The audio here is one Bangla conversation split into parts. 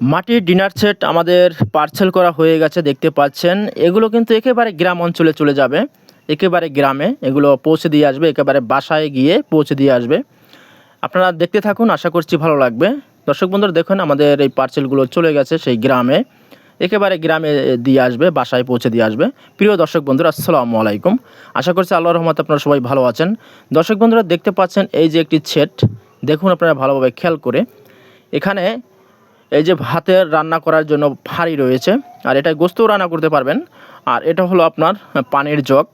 মাটির ডিনার সেট আমাদের পার্সেল করা হয়ে গেছে, দেখতে পাচ্ছেন। এগুলো কিন্তু একেবারে গ্রাম অঞ্চলে চলে যাবে। একেবারে গ্রামে এগুলো পৌঁছে দিয়ে আসবে, একেবারে বাসায় গিয়ে পৌঁছে দিয়ে আসবে। আপনারা দেখতে থাকুন, আশা করছি ভালো লাগবে। দর্শক বন্ধুরা, দেখুন আমাদের এই পার্সেলগুলো চলে গেছে সেই গ্রামে। একেবারে গ্রামে দিয়ে আসবে, বাসায় পৌঁছে দিয়ে আসবে। প্রিয় দর্শক বন্ধুরা, আসসালামু আলাইকুম। আশা করছি আল্লাহর রহমত আপনারা সবাই ভালো আছেন। দর্শক বন্ধুরা, দেখতে পাচ্ছেন এই যে একটি ছেট দেখুন আপনারা ভালোভাবে খেয়াল করে। এখানে এই যে ভাতের রান্না করার জন্য হাঁড়ি রয়েছে, আর এটা গোস্তও রান্না করতে পারবেন। আর এটা হলো আপনার পানির জগ।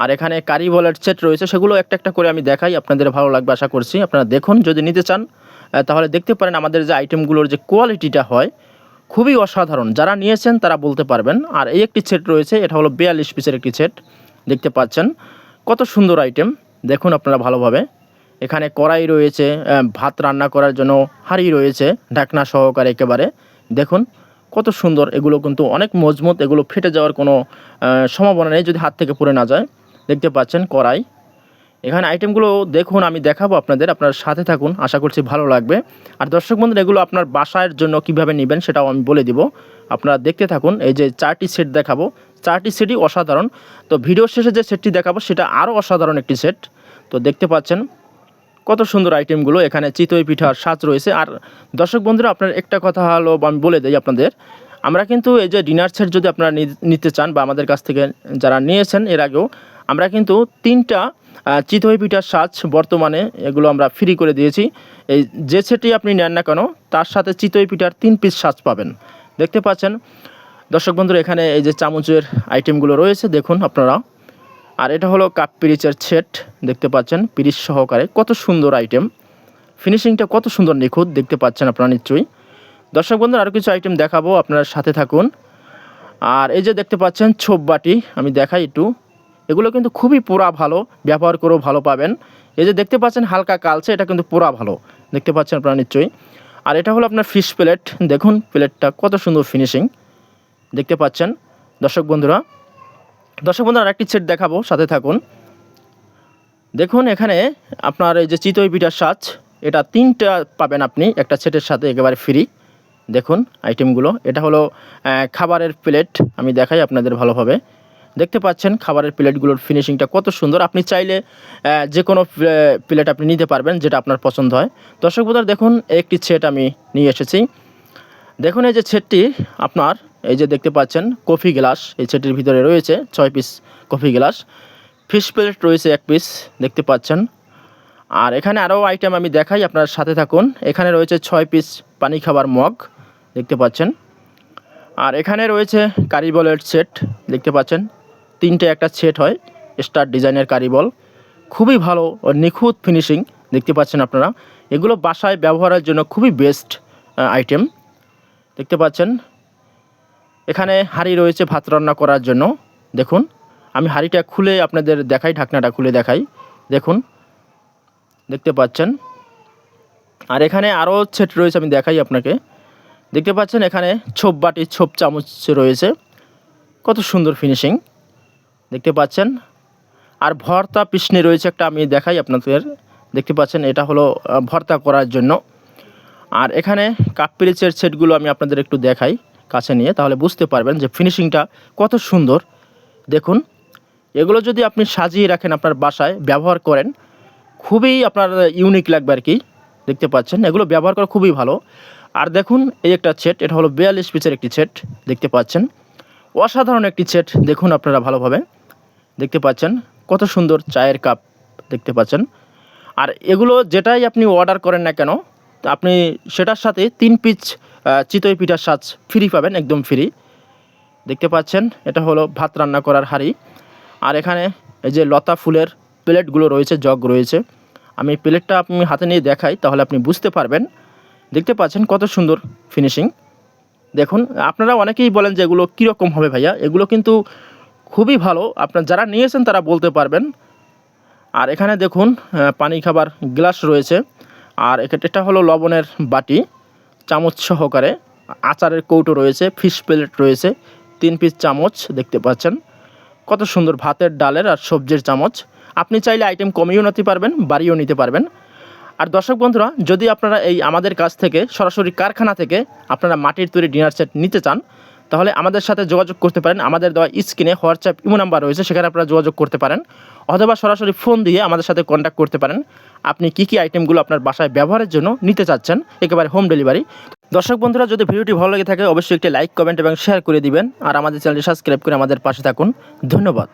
আর এখানে কারি বলের সেট রয়েছে, সেগুলো একটা একটা করে আমি দেখাই, আপনাদের ভালো লাগবে আশা করছি। আপনারা দেখুন, যদি নিতে চান তাহলে দেখতে পারেন আমাদের যে আইটেমগুলোর যে কোয়ালিটিটা হয়, খুবই অসাধারণ। যারা নিয়েছেন, তারা বলতে পারবেন। আর এই একটি সেট রয়েছে, এটা হলো বিয়াল্লিশ পিসের একটি সেট, দেখতে পাচ্ছেন। কত সুন্দর আইটেম দেখুন আপনারা ভালোভাবে। এখানে কড়াই রয়েছে ভাত রান্না করার জন্য হাঁড়ি রয়েছে, ঢাকনা সহকারে একেবারে। দেখুন, কত সুন্দর, এগুলো কিন্তু অনেক মজবুত, এগুলো ফেটে যাওয়ার কোনো সম্ভাবনা নেই যদি হাত থেকে পড়ে না যায়। দেখতে পাচ্ছেন কড়াই। এখানে আইটেমগুলো দেখুন, আমি দেখাবো আপনাদের, আপনার সাথে থাকুন, আশা করছি ভালো লাগবে। আর দর্শক বন্ধুরা, এগুলো আপনার বাসার জন্য কীভাবে নেবেন সেটাও আমি বলে দিব। আপনারা দেখতে থাকুন, এই যে চারটি সেট দেখাবো। চারটি সেটই অসাধারণ। তো ভিডিও শেষে যে সেটটি দেখাবো, সেটা আরও অসাধারণ একটি সেট। তো দেখতে পাচ্ছেন কত সুন্দর আইটেমগুলো এখানে চিতই পিঠার সাজ রয়েছে। আর দর্শক বন্ধুরা, আপনার একটা কথা হলো আমি বলে দিই আপনাদের, আমরা কিন্তু এই যে ডিনার সেট যদি আপনারা নিতে চান, বা আমাদের কাছ থেকে যারা নিয়েছেন এর আগেও, আমরা কিন্তু তিনটা চিতই পিঠার সাজ বর্তমানে এগুলো আমরা ফ্রি করে দিয়েছি। এই যে সেটি আপনি নেন না কেন, তার সাথে চিতই পিঠার তিন পিস সাজ পাবেন। দেখতে পাচ্ছেন, দর্শক বন্ধুরা, এখানে এই যে চামচের আইটেমগুলো রয়েছে, দেখুন আপনারা। আর এটা হলো কাপ পিরিচের সেট, দেখতে পাচ্ছেন, পিরিচ সহকারে। কত সুন্দর আইটেম ফিনিশিংটা কত সুন্দর নিখুঁত, দেখতে পাচ্ছেন আপনারা নিশ্চয়ই। দর্শক বন্ধুরা আরও কিছু আইটেম দেখাবো, আপনারা সাথে থাকুন। আর এই যে দেখতে পাচ্ছেন, ছোপ বাটি, আমি দেখাই একটু। এগুলো কিন্তু খুবই পোড়া ভালো, ব্যবহার করেও ভালো পাবেন। এই যে দেখতে পাচ্ছেন, হালকা কালচে, এটা কিন্তু পোড়া ভালো, দেখতে পাচ্ছেন আপনারা নিশ্চয়ই। আর এটা হলো আপনার ফিশ প্লেট দেখুন প্লেটটা কত সুন্দর ফিনিশিং দেখতে পাচ্ছেন। দর্শক বন্ধুরা দর্শক বন্ধুরা, আরেকটি সেট দেখাবো, সাথে থাকুন। দেখুন, এখানে আপনার এই যে চিতই পিঠার সাজ এটা তিনটা পাবেন আপনি, একটা সেটের সাথে একেবারে ফ্রি দেখুন আইটেমগুলো এটা হলো খাবারের প্লেট আমি দেখাই আপনাদের ভালোভাবে। দেখতে পাচ্ছেন, খাবারের প্লেটগুলোর ফিনিশিংটা কত সুন্দর। আপনি চাইলে যে কোনো প্লেট আপনি নিতে পারবেন, যেটা আপনার পছন্দ হয়। দর্শক বন্ধুরা, দেখুন, একটি সেট আমি নিয়ে এসেছি। দেখুন, এই যে সেটটি আপনার এই যে দেখতে পাচ্ছেন, কফি গ্লাস, এই সেটের ভিতরে রয়েছে ছয় piece coffee glass. Fish plate রয়েছে এক পিস দেখতে পাচ্ছেন। আর এখানে আরও আইটেম আমি দেখাই, আপনার সাথে থাকুন। এখানে রয়েছে ছয় পিস পানি খাবার মগ, দেখতে পাচ্ছেন। আর এখানে রয়েছে কারিবলের সেট দেখতে পাচ্ছেন। তিনটে একটা সেট হয় স্টার ডিজাইনের কারিবল খুবই ভালো ও নিখুঁত ফিনিশিং দেখতে পাচ্ছেন আপনারা। এগুলো বাসায় ব্যবহারের জন্য খুবই বেস্ট আইটেম দেখতে পাচ্ছেন। এখানে হাঁড়ি রয়েছে ভাত রান্না করার জন্য। দেখুন, আমি হাঁড়িটা খুলে আপনাদের দেখাই, ঢাকনাটা খুলে দেখাই। দেখুন, দেখতে পাচ্ছেন? আর এখানে আরও সেট রয়েছে, আমি দেখাই আপনাকে। দেখতে পাচ্ছেন, এখানে ছোপ বাটি, ছোপ চামচ রয়েছে। কত সুন্দর ফিনিশিং। দেখতে পাচ্ছেন? আর ভর্তা পিসনি রয়েছে একটা, আমি দেখাই আপনাদের। দেখতে পাচ্ছেন, এটা হলো ভর্তা করার জন্য। আর এখানে কাপ পিরিচের সেটগুলো আমি আপনাদের একটু দেখাই। কাছে নিয়ে, তাহলে বুঝতে পারবেন যে ফিনিশিংটা কত সুন্দর। দেখুন, এগুলো যদি আপনি সাজিয়ে রাখেন আপনার বাসায়, ব্যবহার করেন, খুবই আপনার ইউনিক লাগবে আর কি, দেখতে পাচ্ছেন। এগুলো ব্যবহার করা খুবই ভালো। আর দেখুন, এই একটা ছেট এটা হলো বিয়াল্লিশ পিসের একটি ছেট দেখতে পাচ্ছেন। অসাধারণ একটি ছেট দেখুন আপনারা ভালোভাবে, দেখতে পাচ্ছেন। কত সুন্দর চায়ের কাপ দেখতে পাচ্ছেন। আর এগুলো যেটাই আপনি অর্ডার করেন না কেন, আপনি সেটার সাথে তিন পিস চিতই পিঠার সাজ ফ্রি পাবেন, একদম ফ্রি দেখতে পাচ্ছেন, এটা হলো ভাত রান্না করার হাঁড়ি। আর এখানে এই যে লতা ফুলের প্লেটগুলো রয়েছে, জগ রয়েছে। আমি প্লেটটা আপনি হাতে নিয়ে দেখাই, তাহলে আপনি বুঝতে পারবেন। দেখতে পাচ্ছেন কত সুন্দর ফিনিশিং দেখুন, আপনারা অনেকেই বলেন যে এগুলো কীরকম হবে ভাইয়া? এগুলো কিন্তু খুবই ভালো। আপনার যারা নিয়েছেন, তারা বলতে পারবেন। আর এখানে দেখুন পানি খাবার গ্লাস রয়েছে। আর এটা হলো লবণের বাটি। চামচ সহকারে আচারের কৌটো রয়েছে ফিশ প্লেট রয়েছে, তিন পিস চামচ দেখতে পাচ্ছেন। কত সুন্দর ভাতের ডালের আর সবজির চামচ। আপনি চাইলে আইটেম কমিয়েও নিতে পারবেন বাড়িও নিতে পারবেন। আর দর্শক বন্ধুরা, যদি আপনারা এই আমাদের কাছ থেকে সরাসরি কারখানা থেকে আপনারা মাটির তৈরি ডিনার সেট নিতে চান তাহলে আমাদের সাথে যোগাযোগ করতে পারেন। আমাদের দেওয়া স্ক্রিনে হোয়াটসঅ্যাপ, ইমো নাম্বার রয়েছে, সেখানে আপনারা যোগাযোগ করতে পারেন। অথবা সরাসরি ফোন দিয়ে আমাদের সাথে কন্ট্যাক্ট করতে পারেন। আপনি কী কী আইটেমগুলো আপনার বাসায় ব্যবহারের জন্য নিতে চাচ্ছেন? একেবারে হোম ডেলিভারি দর্শক বন্ধুরা, যদি ভিডিওটি ভালো লেগে থাকে, অবশ্যই একটি লাইক কমেন্ট এবং শেয়ার করে দিবেন। আর আমাদের চ্যানেলটি সাবস্ক্রাইব করে আমাদের পাশে থাকুন। ধন্যবাদ।